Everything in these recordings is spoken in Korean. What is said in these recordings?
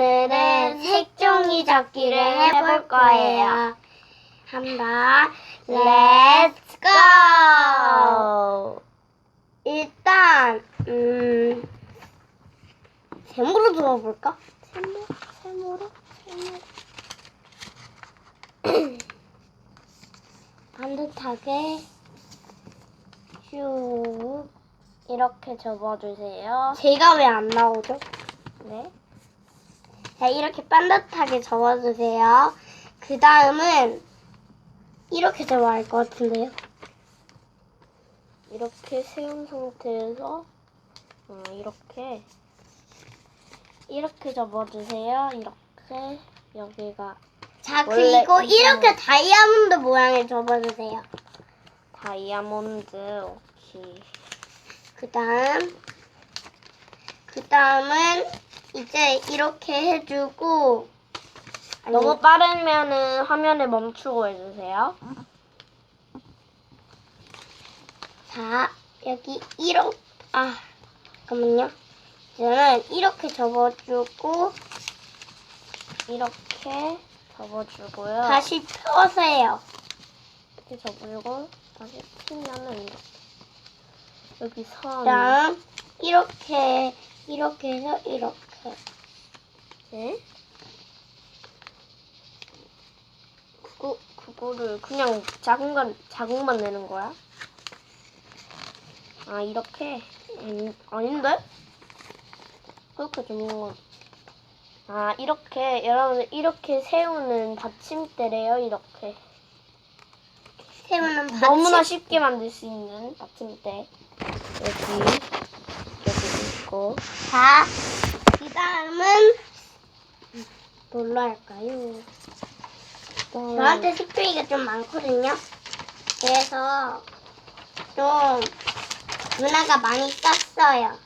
오늘은 색종이 접기를 해볼 거예요. 한번 렛츠 고! 일단 음 세모로 들어볼까? 세모 세모로 세모 반듯하게 쭉 이렇게 접어주세요. 제가 왜 안 나오죠? 네. 자, 이렇게 반듯하게 접어주세요. 그 다음은 이렇게 접어야 할 것 같은데요. 이렇게 세운 상태에서 어, 이렇게 이렇게 접어주세요. 이렇게 여기가 자 그리고 이렇게 다이아몬드 모양을 접어주세요. 다이아몬드 오케이. 그 다음 그 다음은 이제 이렇게 해주고 너무 빠르면은 화면을 멈추고 해주세요. 자 여기 이렇게 아 잠깐만요. 저는 이렇게 접어주고 이렇게 접어주고요. 다시 펴세요. 이렇게 접어주고 다시 피면은 이렇게 여기 선 그다음 이렇게 이렇게 해서 이렇게 네? 그거 그거를 그냥 자국만 자국만 내는 거야? 아 이렇게 아닌데? 그렇게 접는 건. 아 이렇게 여러분 이렇게 세우는 받침대래요 이렇게 세우는 너무나 받침- 쉽게 만들 수 있는 받침대 여기 여기 있고 자, 그 다음은 뭘로 할까요? 저한테 스프레이가 좀 많거든요. 그래서 좀 누나가 많이 쌌어요.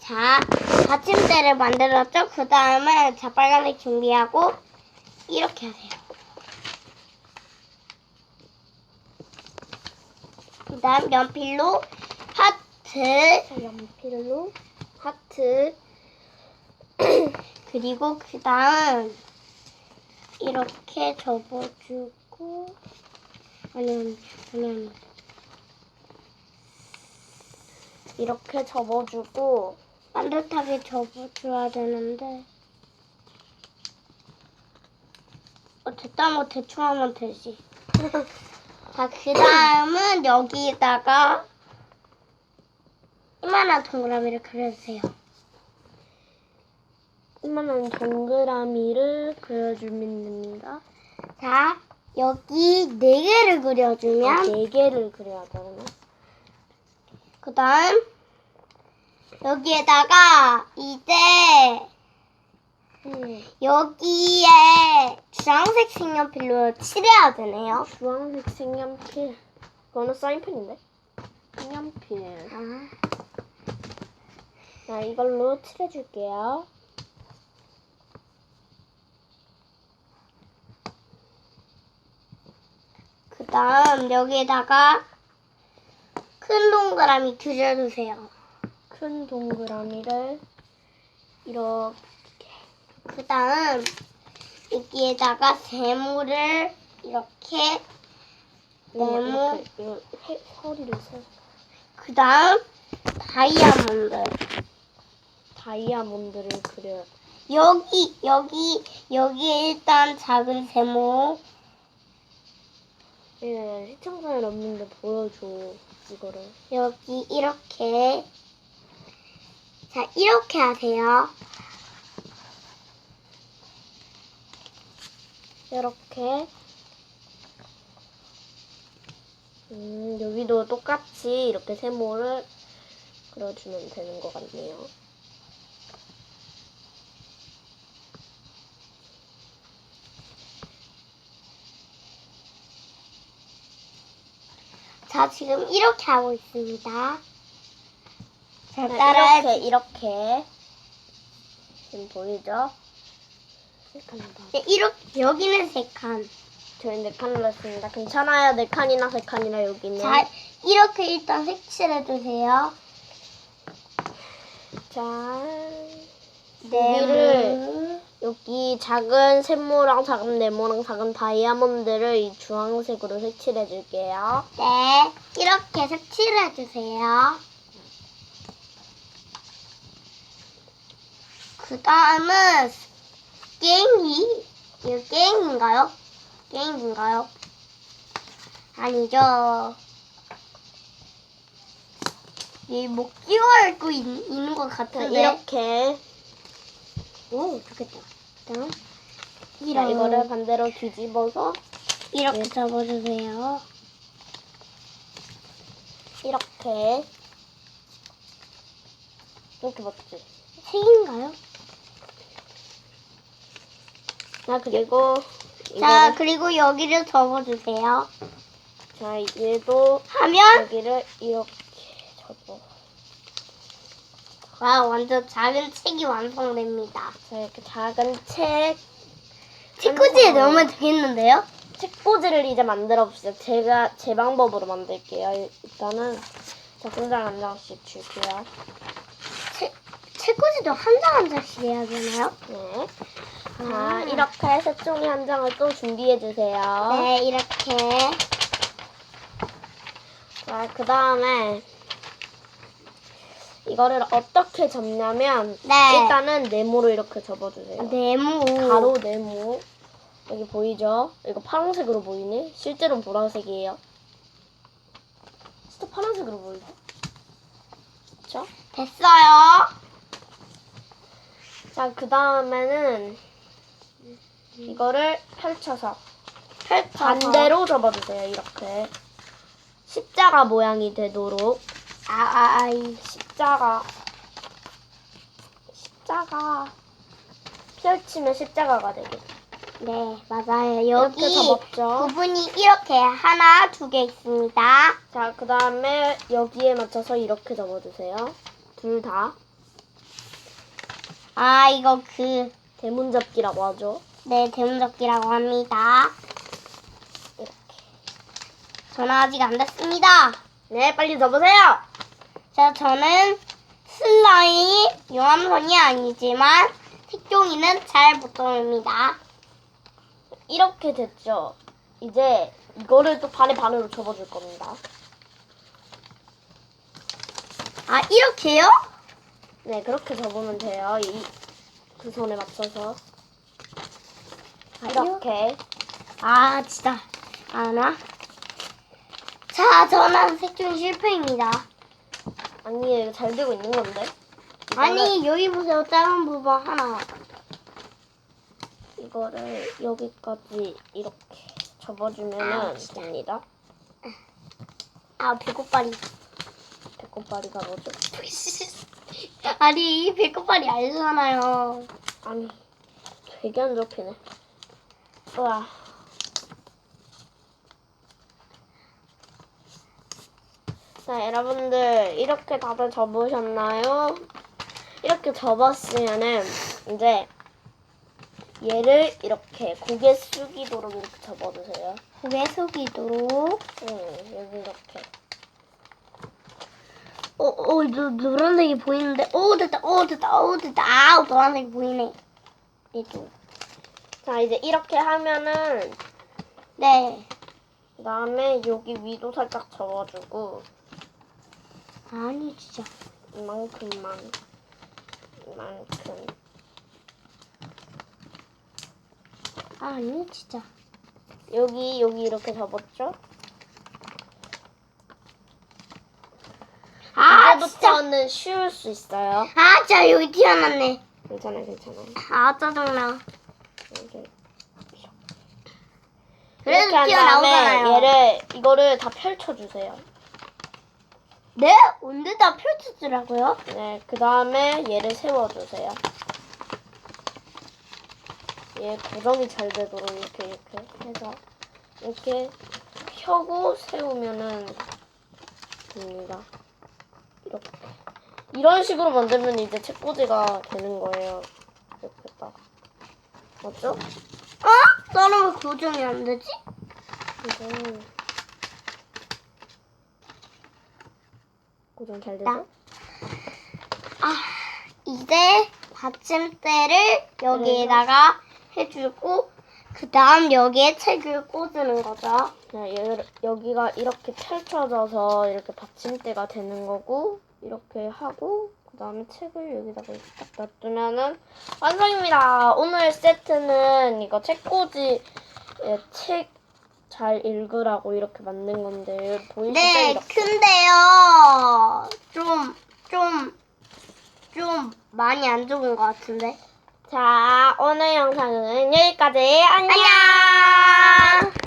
자, 받침대를 만들었죠? 그 다음에 자 빨간색 준비하고 이렇게 하세요. 그 다음 연필로 하트 연필로 하트 그리고 그 다음 이렇게 접어주고 아니 아니 아니 아니. 이렇게 접어주고 반듯하게 접어줘야 되는데. 어 됐다 뭐 대충 하면 되지. 자 그 다음은 여기에다가 이만한 동그라미를 그려주세요 이만한 동그라미를 그려주면 됩니다. 자 여기 네 개를 그려주면 네 개를 그려야 되나? 그 다음 여기에다가 이제 음, 여기에 주황색 색연필로 칠해야 되네요. 주황색 색연필. 그거는 사인펜인데? 색연필. 아, 자, 이걸로 칠해줄게요. 다음 여기에다가 큰 동그라미 그려주세요. 큰 동그라미를 이렇게 그 다음 여기에다가 세모를 이렇게 네모 이렇게, 이렇게 허리를 세. 그 다음 다이아몬드 다이아몬드를 그려. 여기 여기 여기 일단 작은 세모 예, 시청자는 없는데 보여줘 이거를. 여기 이렇게 자 이렇게 하세요. 이렇게. 음, 여기도 똑같이 이렇게 세모를 그려주면 되는 것 같네요. 자 지금 이렇게 하고 있습니다. 자 자, 따라 이렇게 이렇게 지금 보이죠? 네, 이렇게 여기는 세 칸. 저희 네 칸을 했습니다. 괜찮아요. 네 칸이나 세 칸이나 여기는. 자 이렇게 일단 색칠해 주세요. 자, 네. 여기를 여기 작은 샘모랑 작은 네모랑 작은 다이아몬드를 이 주황색으로 색칠해 줄게요. 네, 이렇게 색칠을 해주세요. 그 다음은 게임기? 이거 게임인가요? 게임인가요? 아니죠. 이뭐 끼워 읽고 있, 있는 것 자, 같은데. 이렇게 오, 좋겠다. 그다음 자, 이런 이거를 반대로 뒤집어서 이렇게 네. 접어주세요. 이렇게 이렇게 맞지? 색인가요? 자 그리고 자, 이거를 그리고 여기를 접어주세요. 자 얘도 하면 여기를 이렇게 접어. 와 완전 작은 책이 완성됩니다. 자 이렇게 작은 책 책꽂이에. 넣으면 되겠는데요? 책꽂이를 이제 만들어 봅시다. 제가 제 방법으로 만들게요. 일단은 자 공장 한 장씩 줄게요. 책 책꽂이도 한 장 한 장씩 해야 되나요? 네. 자 아. 이렇게 세 종이 한 장을 또 준비해 주세요. 네 이렇게 자, 그 다음에 이거를 어떻게 접냐면 네. 일단은 네모로 이렇게 접어주세요. 네모 가로 네모 여기 보이죠? 이거 파란색으로 보이네? 실제로는 보라색이에요. 진짜 파란색으로 보이죠? 그쵸? 됐어요. 자, 그 다음에는 이거를 펼쳐서 펼쳐서. 반대로 접어주세요. 이렇게 십자가 모양이 되도록 아, 아, 이 십자가 십자가 펼치면 십자가가 되게 네 맞아요. 이렇게 여기 접었죠. 부분이 이렇게 하나 두 개 있습니다. 자, 그 다음에 여기에 맞춰서 이렇게 접어주세요. 둘 다 아 이거 그 대문 접기라고 하죠. 네, 대문접기라고 합니다. 이렇게. 저는 아직 안 됐습니다. 네, 빨리 접으세요. 자, 저는 슬라임 용암선이 아니지만 색종이는 잘못 접습니다. 이렇게 됐죠. 이제 이거를 또 반의 반으로 접어줄 겁니다. 아, 이렇게요? 네, 그렇게 접으면 돼요. 이두 손에 맞춰서 아, 이렇게. 아, 진짜. 아나? 자, 저는 색종이 실패입니다. 아니에요, 이거 잘 되고 있는 건데. 아니, 여기 보세요. 작은 부분 하나. 이거를 여기까지 이렇게 접어주면은 아, 진짜. 됩니다. 아, 배꼽발이. 배꼽바리가 뭐죠? 아니, 이 배꼽발이 알잖아요. 아니, 되게 안 접히네. 우와. 자, 여러분들 이렇게 다들 접으셨나요? 이렇게 접었으면은 이제 얘를 이렇게 고개 숙이도록 이렇게 접어주세요. 고개 숙이도록. 응, 여기 이렇게. 어, 어, 노, 노란색이 보이는데. 오, 됐다. 오, 됐다. 오, 됐다. 아우, 노란색이 보이네. 얘도. 자, 이제 이렇게 하면은 네. 그 다음에 여기 위도 살짝 접어주고 아니, 진짜. 이만큼만 이만큼 아니, 진짜. 여기 여기 이렇게 접었죠? 아, 진짜. 이제부터는 쉬울 수 있어요. 아, 진짜 여기 튀어났네. 괜찮아요, 괜찮아요. 아, 짜증나. 이렇게 그래도 이렇게 한 튀어나오잖아요. 얘를 이거를 다 펼쳐주세요. 네? 언제 다 펼쳐주라고요? 네, 그 다음에 얘를 세워주세요. 얘 고정이 잘 되도록 이렇게 이렇게 해서 이렇게 펴고 세우면은 됩니다. 이렇게 이런 식으로 만들면 이제 책꽂이가 되는 거예요. 이렇게 딱 맞죠? 어? 나는 왜 고정이 안 되지? 이제 고정 잘 되죠? 아, 이제 받침대를 여기에다가 해주고 그 다음 여기에 책을 꽂는 거죠. 네, 여- 여기가 이렇게 펼쳐져서 이렇게 받침대가 되는 거고 이렇게 하고 그 다음에 책을 여기다가 이렇게 딱 놔두면은 완성입니다. 오늘 세트는 이거 책꽂이 예, 책 잘 읽으라고 이렇게 만든 건데 보이시죠? 네, 이렇게. 근데요. 좀, 좀, 좀 많이 안 좋은 것 같은데. 자, 오늘 영상은 여기까지. 안녕! 안녕!